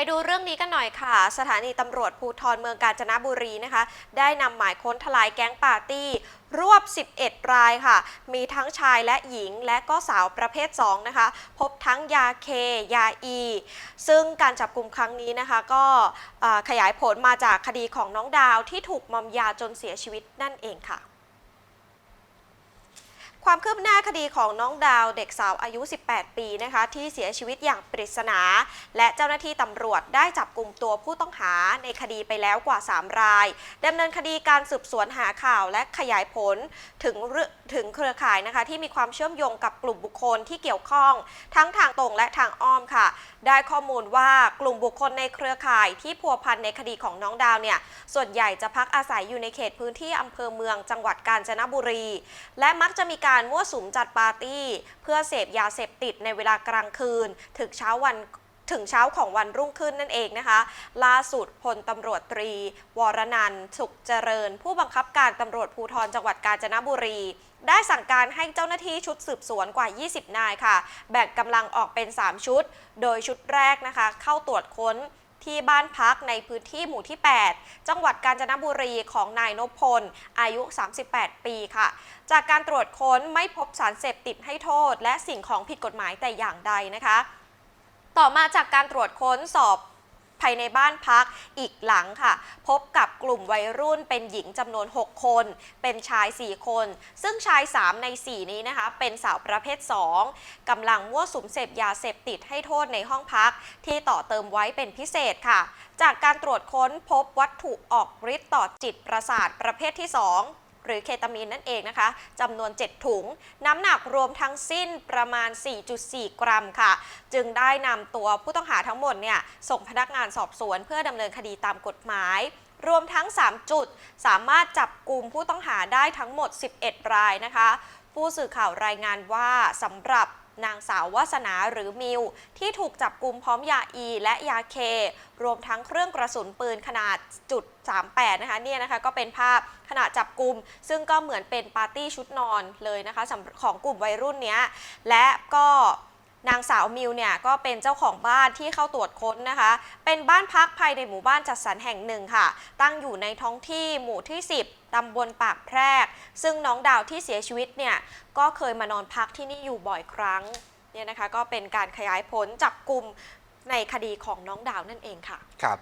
ไปดูเรื่องนี้กันหน่อยค่ะ สถานีตำรวจภูธรเมืองกาญจนบุรีนะคะ ได้นำหมายค้นทลายแก๊งปาร์ตี้รวบ 11 รายค่ะ มีทั้งชายและหญิงและก็สาวประเภท 2 นะคะ พบทั้งยาเค ยาอี ซึ่งการจับกลุ่มครั้งนี้นะคะ ก็ขยายผลมาจากคดีของน้องดาวที่ถูกมอมยาจนเสียชีวิตนั่นเองค่ะ ความคืบหน้าคดีของน้องดาวเด็กสาวอายุ 18 ปีนะคะที่เสียชีวิตอย่างปริศนา และเจ้าหน้าที่ตำรวจได้จับกลุ่มตัวผู้ต้องหาในคดีไปแล้วกว่า 3 รายดำเนินคดีการสืบสวนหาข่าวและขยายผลถึงเรือถึงเครือข่ายนะคะที่มีความเชื่อมโยงกับกลุ่มบุคคลที่เกี่ยวข้อง ทั้งทางตรงและทางอ้อมค่ะ ได้ข้อมูลว่ากลุ่มบุคคลในเครือข่ายที่พัวพันในคดีของน้องดาวเนี่ยส่วนใหญ่จะพักอาศัยอยู่ในเขตพื้นที่อำเภอเมืองจังหวัดกาญจนบุรี และมักจะมีการมั่วสุมจัดปาร์ตี้ เพื่อเสพยาเสพติดในเวลากลางคืน ถึงเช้าวันถึงเช้าของวันรุ่งขึ้นนั่นเองนะคะ ล่าสุดพลตำรวจตรี วรนันท์สุขเจริญ ผู้บังคับการตำรวจภูธรจังหวัดกาญจนบุรี ได้สั่งการให้เจ้าหน้าที่ชุดสืบสวนกว่า 20 นายค่ะ แบ่งกำลังออกเป็น 3 ชุด โดยชุดแรกนะคะ เข้าตรวจค้น ที่บ้านพักในพื้นที่หมู่ที่ 8 จังหวัดกาญจนบุรีของนายนพพล อายุ 38 ปีค่ะ จากการตรวจค้นไม่พบสารเสพติดให้โทษ และสิ่งของผิดกฎหมายแต่อย่างใดนะคะ ต่อมาจากการตรวจค้นสอบภายในบ้านพักอีกหลังค่ะ พบกับ กลุ่มวัยรุ่นเป็นหญิงจำนวน 6 คน เป็นชาย 4 คน ซึ่งชาย 3 ใน 4 นี้นะคะ เป็นสาวประเภท 2กำลังมั่วสุมเสพยาเสพติดให้โทษในห้องพัก ที่ต่อเติมไว้เป็นพิเศษค่ะ จากการตรวจค้นพบวัตถุออกฤทธิ์ต่อจิตประสาทประเภทที่ 2หรือเคตามีนนั่นเองนะคะจำนวน 7 ถุง น้ำหนักรวมทั้งสิ้นประมาณ 4.4 กรัมค่ะ จึงได้นำตัวผู้ต้องหาทั้งหมดเนี่ยส่งพนักงานสอบสวนเพื่อดำเนินคดีตามกฎหมาย รวมทั้ง 3 จุด สามารถจับกลุ่มผู้ต้องหาได้ทั้งหมด 11 รายนะคะ ผู้สื่อข่าวรายงานว่าสำหรับนางสาววาสนาหรือมิว ที่ถูกจับกลุ่มพร้อมยาอี และยาเค รวมทั้งเครื่องกระสุนปืนขนาดจุด38นะคะเนี่ยนะคะก็เป็นภาพขณะจับกลุ่ม ซึ่งก็เหมือนเป็นปาร์ตี้ชุดนอนเลยนะคะของกลุ่มวัยรุ่นเนี้ยและก็ นางสาวมิวเนี่ยก็เป็นเจ้าของบ้านที่เข้าตรวจค้นนะคะ เป็นบ้านพักภายในหมู่บ้านจัดสรรแห่งหนึ่งค่ะ ตั้งอยู่ในท้องที่หมู่ที่ 10 ตำบลปากแพรก ซึ่งน้องดาวที่เสียชีวิตเนี่ยก็เคยมานอนพักที่นี่อยู่บ่อยครั้งเนี่ยนะคะก็เป็นการขยายผลจับกลุ่มในคดีของน้องดาวนั่นเองค่ะ ครับ